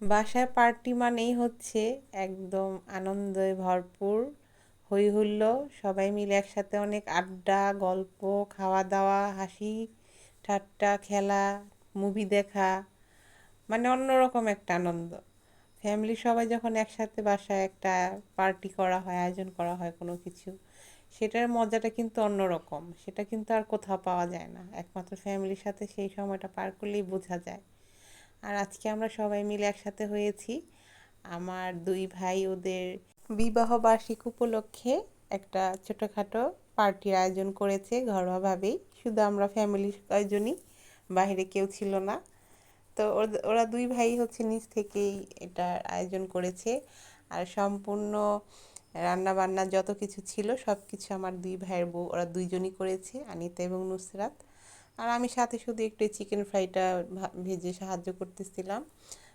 বাসায় পার্টি মানেই হচ্ছে একদম আনন্দে ভরপুর হই হুল্লো সবাই মিলে একসাথে অনেক আড্ডা, গল্প খাওয়া দাওয়া হাসি, ঠাট্টা, খেলা মুভি দেখা মানে অন্যরকম একটা আনন্দ। ফ্যামিলি সবাই যখন একসাথে বাসায় একটা পার্টি করা হয়, আয়োজন করা হয় কোনো কিছু, সেটার মজাটা কিন্তু অন্যরকম। সেটা কিন্তু আর কোথাও পাওয়া যায় না। একমাত্র ফ্যামিলির সাথে সেই সময়টা পার করলেই বোঝা যায়। আর আজকে আমরা সবাই মিলে একসাথে হয়েছি। আমার দুই ভাই ওদের বিবাহ বার্ষিক উপলক্ষে একটা ছোটোখাটো পার্টির আয়োজন করেছে ঘরোয়াভাবেই। শুধু আমরা ফ্যামিলি কয়জনই, বাইরে কেউ ছিল না। তো ওরা দুই ভাই হচ্ছে নিজ থেকেই এটার আয়োজন করেছে। আর সম্পূর্ণ রান্না বান্না যত কিছু ছিল সব কিছু আমার দুই ভাইয়ের বউ, ওরা দুইজনই করেছে, আনিতা এবং নুসরাত। আর আমি সাথে শুধু একটু চিকেন ফ্রাইটা ভেজে সাহায্য করতেছিলাম।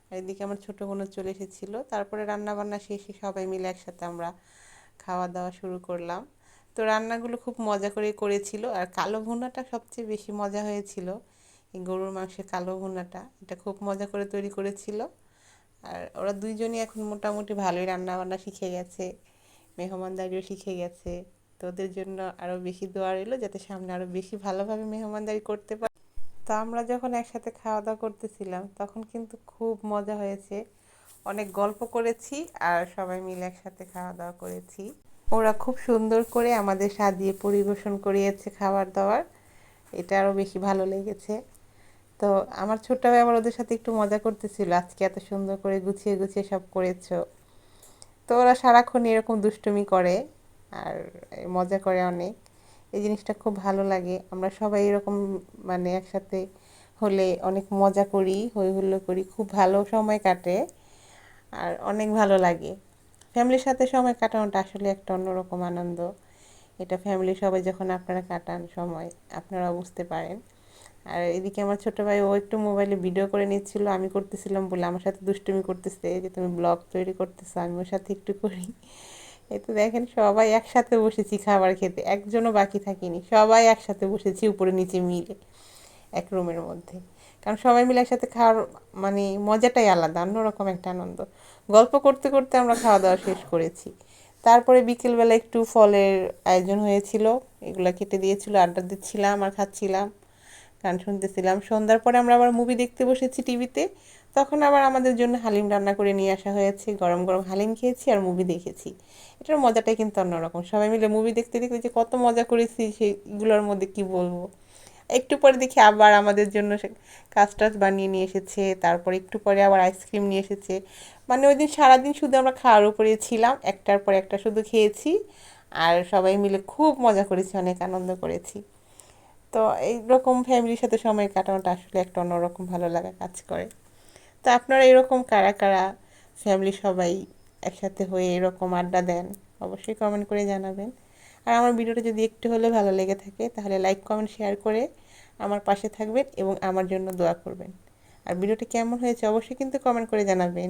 আর এদিকে আমার ছোটো বোনও চলে এসেছিল। তারপরে রান্নাবান্না শেষে সবাই মিলে একসাথে আমরা খাওয়া দাওয়া শুরু করলাম। তো রান্নাগুলো খুব মজা করে করেছিল। আর কালো ভুনাটা সবচেয়ে বেশি মজা হয়েছিল। এই গরুর মাংসের কালো ভুনাটা, এটা খুব মজা করে তৈরি করেছিল। আর ওরা দুইজনই এখন মোটামুটি ভালোই রান্নাবান্না শিখে গেছে। মেহমানদারিও শিখে গেছে। তো ওদের জন্য আরও বেশি দোয়া রইল যাতে সামনে আরও বেশি ভালোভাবে মেহমানদারি করতে পারে তো আমরা যখন একসাথে খাওয়া দাওয়া করতেছিলাম, তখন কিন্তু খুব মজা হয়েছে। অনেক গল্প করেছি আর সবাই মিলে একসাথে খাওয়া দাওয়া করেছি। ওরা খুব সুন্দর করে আমাদের সাজিয়ে পরিবেশন করিয়েছে খাবার দাবার এটা আরও বেশি ভালো লেগেছে। তো আমার ছোট্ট ভাই আবার ওদের সাথে একটু মজা করতেছিল। আজকে এত সুন্দর করে গুছিয়ে গুছিয়ে সব করেছ। তো ওরা সারাক্ষণ এরকম দুষ্টুমি করে। আর মজা করে অনেক। এই জিনিসটা খুব ভালো লাগে। আমরা সবাই এরকম মানে একসাথে হলে অনেক মজা করি হই হুল্লো করি। খুব ভালো সময় কাটে আর অনেক ভালো লাগে। ফ্যামিলির সাথে সময় কাটানোটা আসলে একটা অন্যরকম আনন্দ। এটা ফ্যামিলি সবাই যখন আপনারা কাটান সময় আপনারা বুঝতে পারেন। আর এদিকে আমার ছোটো ভাই, ও একটু মোবাইলে ভিডিও করে নিচ্ছিল। আমি করতেছিলাম বলে আমার সাথে দুষ্টুমি করতেছে। যে তুমি ব্লগ তৈরি করতেছো আমি ওর সাথে একটু করি। এই তো দেখেন সবাই একসাথে বসেছি খাবার খেতে, একজনও বাকি থাকিনি, সবাই একসাথে বসেছি উপরে নিচে মিলে, এক রুমের মধ্যে। কারণ সবাই মিলে একসাথে খাওয়ার মানে মজাটাই আলাদা, অন্যরকম একটা আনন্দ। গল্প করতে করতে আমরা খাওয়া দাওয়া শেষ করেছি। তারপরে বিকেলবেলা একটু ফলের আয়োজন হয়েছিল, এগুলো কেটে দিয়েছিল, আড্ডা দিচ্ছিলাম আর খাচ্ছিলাম। গান শুনতেছিলাম। সন্ধ্যার পরে আমরা আবার মুভি দেখতে বসেছি টিভিতে। তখন আবার আমাদের জন্য হালিম রান্না করে নিয়ে আসা হয়েছে। গরম গরম হালিম খেয়েছি আর মুভি দেখেছি। এটার মজাটাই কিন্তু অন্যরকম। সবাই মিলে মুভি দেখতে দেখতে যে কত মজা করেছি সেগুলোর মধ্যে কি বলব? একটু পরে দেখি আবার আমাদের জন্য টাজ বানিয়ে নিয়ে এসেছে। তারপর একটু পরে আবার আইসক্রিম নিয়ে এসেছে। মানে ওই দিন সারাদিন শুধু আমরা খাওয়ার উপরে ছিলাম। একটার পর একটা শুধু খেয়েছি। আর সবাই মিলে খুব মজা করেছি, অনেক আনন্দ করেছি। তো এইরকম ফ্যামিলির সাথে সময় কাটানোটা আসলে একটা অন্যরকম ভালো লাগা কাজ করে। তো আপনারা এরকম কারা কারা ফ্যামিলি সবাই একসাথে হয়ে এরকম আড্ডা দেন, অবশ্যই কমেন্ট করে জানাবেন। আর আমার ভিডিওটা যদি একটু হলে ভালো লেগে থাকে, তাহলে লাইক কমেন্ট শেয়ার করে আমার পাশে থাকবেন এবং আমার জন্য দোয়া করবেন। আর ভিডিওটি কেমন হয়েছে অবশ্যই কিন্তু কমেন্ট করে জানাবেন।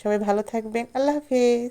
সবাই ভালো থাকবেন, আল্লাহ হাফিজ।